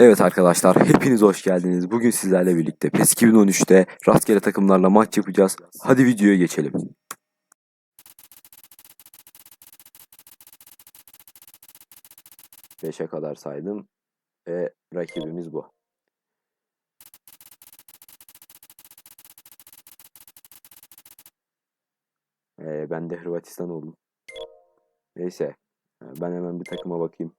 Evet arkadaşlar hepiniz hoş geldiniz. Bugün sizlerle birlikte PES 2013'te rastgele takımlarla maç yapacağız. Hadi videoya geçelim. Beşe kadar saydım ve rakibimiz bu. Ee, ben de Hırvatistan oldum. Neyse ben hemen bir takıma bakayım.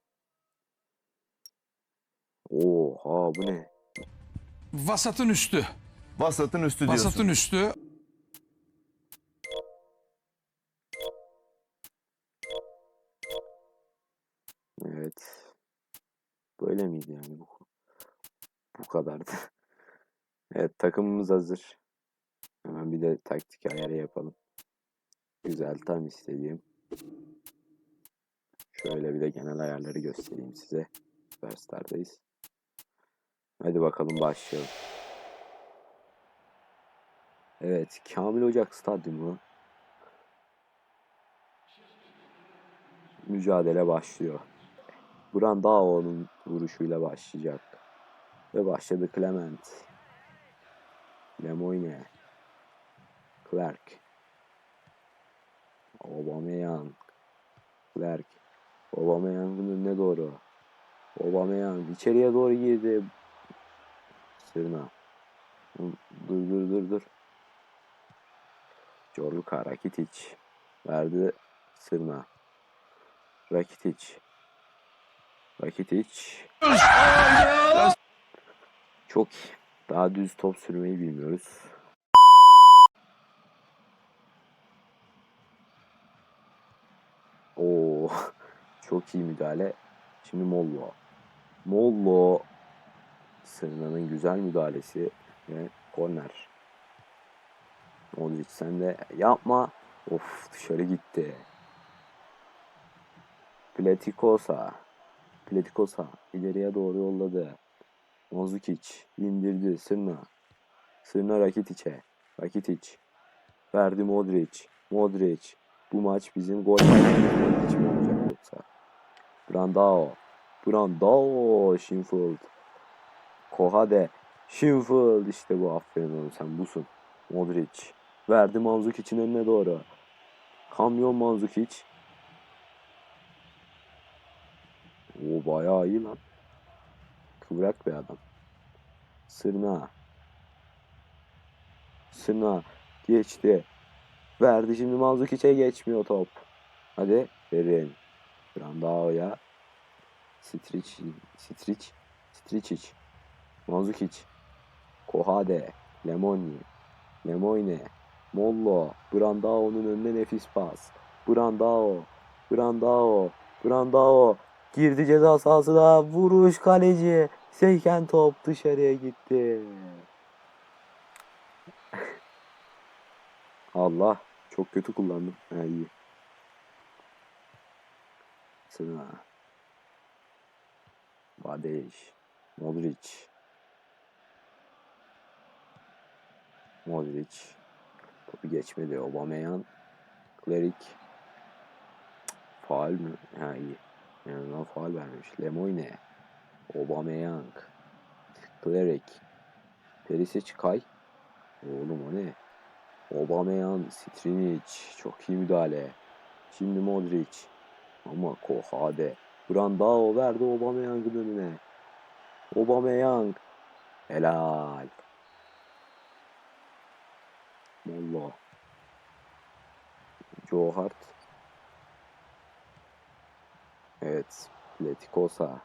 Oha bu ne? Vasatın üstü. Vasatın üstü diyorsun. Vasatın üstü. Evet. Böyle miydi yani bu? Bu kadardı. Evet takımımız hazır. Hemen bir de taktik ayarı yapalım. Güzel tam istediğim. Şöyle bir de genel ayarları göstereyim size. Superstar'dayız. Hadi bakalım başlayalım. Evet Kamil Ocak Stadyumu. Mücadele başlıyor. Brandao'nun vuruşuyla başlayacak. Ve başladı Clement. Lemoyne. Clark. Aubameyang. Clark. Aubameyang'ın önüne doğru. Aubameyang içeriye doğru girdi. Sırna. Dur dur dur dur. Corluka Rakitic. Verdi Sırna. Rakitic. Rakitic. Çok iyi. Daha düz top sürmeyi bilmiyoruz. Oo, çok iyi müdahale. Şimdi Mollo. Mollo. Sırna'nın güzel müdahalesi ve korner. Modric sen de yapma. Of dışarı gitti. Platikosa. Platikosa ileriye doğru yolladı. Mozukic indirdi Sırna. Sırna Rakitic'e. Rakitic. Verdi Modric. Modric. Bu maç bizim gol mi olacak yoksa? Brandao. Brandao. Shinfield. Kohade. Shinfield. işte bu aferin oğlum sen busun. Modric. Verdi Manzukic'in önüne doğru. Kamyon Manzukic. O bayağı iyi lan. Kıvrak bir adam. Sırna. Sırna. Geçti. Verdi şimdi Manzukic'e geçmiyor top. Hadi verin. Brandao'ya. Striç. Striç. Stričić. Manzukic. Kohade. Lemoni. Lemoyne. Mollo. Brandao'nun önüne nefis pas. Brandao. Brandao. Brandao. Girdi ceza sahasına. Vuruş kaleci. Seyken top dışarıya gitti. Allah. Çok kötü kullandım. Ha, iyi. Sıra. Badeş. Modric. Modric. Topu geçmedi. Aubameyang. Klerik. Faal mi? Ha iyi. Yani ona faal vermiş. Lemoyne. Aubameyang. Klerik. Perisic Kay. Oğlum o ne? Aubameyang, Strinic. Çok iyi müdahale. Şimdi Modric. Ama Kohade. Brandao verdi Aubameyang'ın önüne. Aubameyang. Helal. Joe Hart. Evet. Letikosa.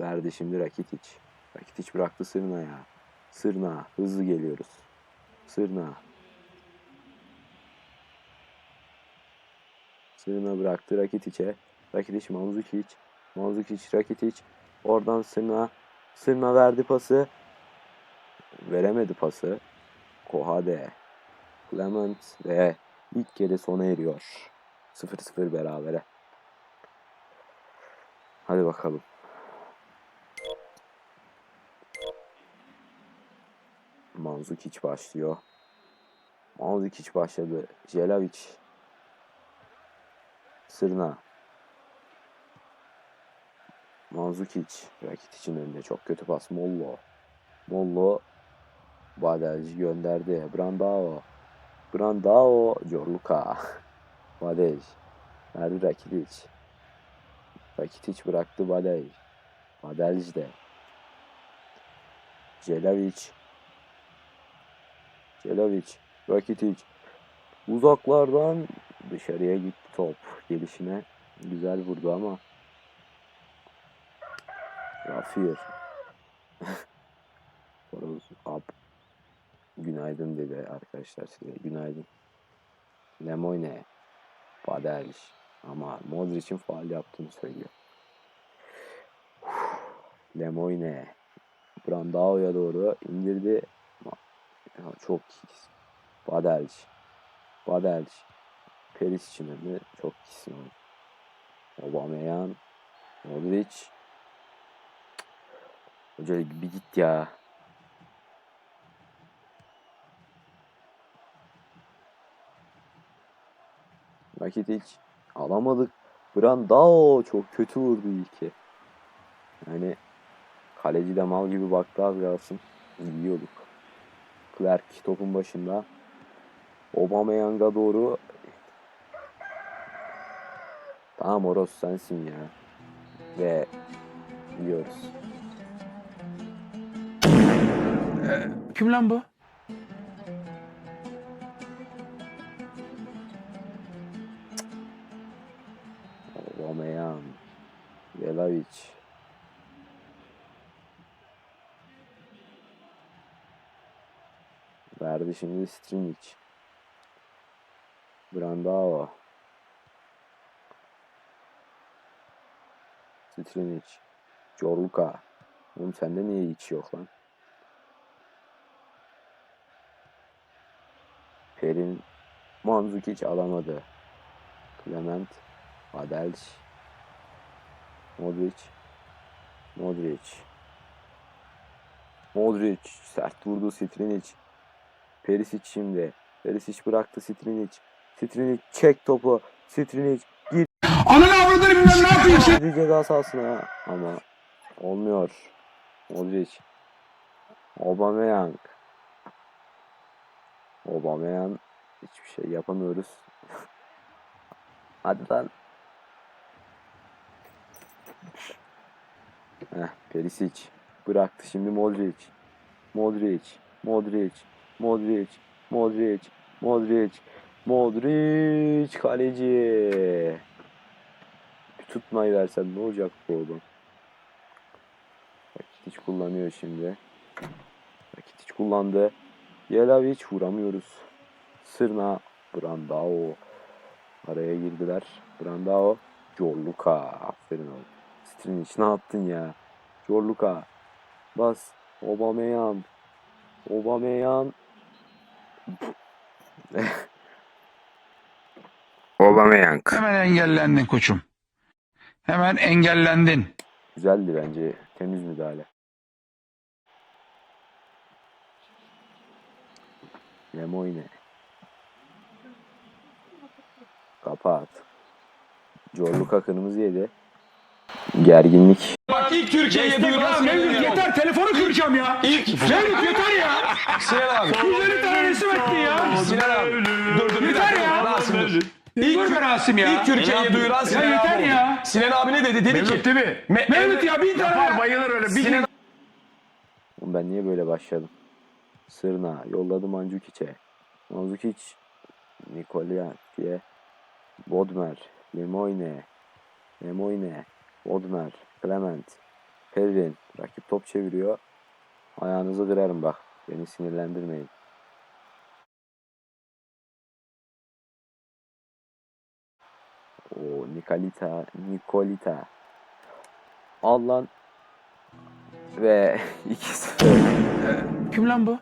Verdi şimdi Rakitic. Rakitic bıraktı Sırna'ya. Sırna. Hızlı geliyoruz. Sırna. Sırna bıraktı Rakitic'e. Rakitic Manzukic. Manzukic Rakitic. Oradan Sırna. Sırna verdi pası. Veremedi pası. Kohade. Clement ve ilk kere sona eriyor. 0-0 berabere. Hadi bakalım. Manzukic başlıyor. Manzukic başladı. Jelavic. Sırna. Manzukic Manzukic. Rakitic'in önünde çok kötü pas. Mollo. Mollo. Badelci gönderdi. Brandao. Brandao. Gianluca. Badej. Verdi Rakitic. Rakitic bıraktı Badej. Badelci de. Celavic. Celavic. Rakitic. Uzaklardan dışarıya gitti top. Gelişine güzel vurdu ama. Rafir. Horoz up. Günaydın dedi arkadaşlar size. Günaydın. Lemoyne. Padelj. Ama Modric'in faal yaptığını söylüyor. Lemoyne. Brandao'ya doğru indirdi. Ya çok iyi. Padelj. Padelj. Peris için de çok oğlum. Aubameyang. Modric. Hoca bir git ya. Rakitic alamadık. Brandao çok kötü vurdu ilki. Yani kaleci de mal gibi baktı az kalsın. Yiyorduk. Clark topun başında. Aubameyang'a doğru. Tamam Oros sensin ya. Ve yiyoruz. Kim lan bu? Aubameyang. Velavic. Verdi şimdi Strinic. Brandao. Strinic. Jorluka. Oğlum sende niye hiç yok lan? Perin Manzukic alamadı. Clement. Adelç. Modric. Modric. Modric sert vurdu Strinic. Perisic şimdi. Perisic bıraktı Strinic. Strinic çek topu. Strinic git. Ananı avradını bilmem ne yapayım sen. Girdi ceza sahasına ama olmuyor. Modric. Aubameyang. Aubameyang hiçbir şey yapamıyoruz. Hadi lan. Heh, Perisic bıraktı şimdi Modric. Modric, Modric, Modric, Modric, Modric, Modric kaleci. Bir tutmayı versen ne olacak bu oğlum? Rakitic kullanıyor şimdi. Rakitic kullandı. Jelavic vuramıyoruz. Sırna, Brandao. Araya girdiler. Brandao. Jorluka. Aferin oğlum. Strinic ne yaptın ya? Jorluka. Bas. Aubameyang. Aubameyang. Aubameyang. Hemen engellendin koçum. Hemen engellendin. Güzeldi bence. Temiz müdahale. Lemoyne. Kapat. Jorluka kırmızı yedi. Gerginlik. Bak ilk Türkiye'ye duyuran Mevlüt yeter telefonu kıracağım ya. Mevlüt yeter ya. Sinan abi. Yüzleri tane resim ettin ya. Sinan abi. Dur dur bir Yeter ya. Rasim dur. Dur be Rasim ya. İlk Türkiye'ye duyuran Ya Sinan yeter abi. ya. Sinan abi ne dedi? Dedi ki. Mevlüt değil mi? Me- Mevlüt ya bin tane. Yapar bayılır öyle. Bir Sinan Oğlum ben niye böyle başladım? Sırna yolladı Mandzukiç'e. Mandzukic Nikoliak'ye Bodmer Lemoyne Lemoyne Bodmer Clement Perrin rakip top çeviriyor. Ayağınızı kırarım bak. Beni sinirlendirmeyin. O Nikolita Nikolita Al lan ve 2-0 Kim lan bu?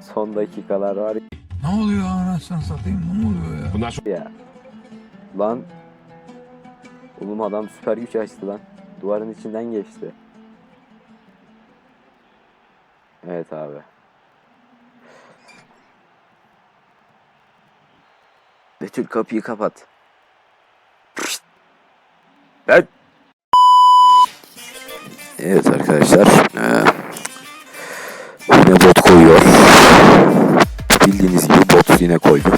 son dakikalar var Ne oluyor anasını satayım ne oluyor ya? Bundan sonra ya. Lan. Oğlum adam süper güç açtı lan. Duvarın içinden geçti. Evet abi. Betül kapıyı kapat. Ben. Evet arkadaşlar. eee, yine bot koyuyor. Bildiğiniz gibi bot yine koydu.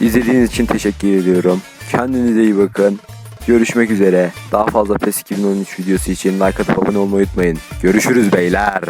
İzlediğiniz için teşekkür ediyorum. Kendinize iyi bakın. Görüşmek üzere. Daha fazla PES 2013 videosu için like atıp abone olmayı unutmayın. Görüşürüz beyler.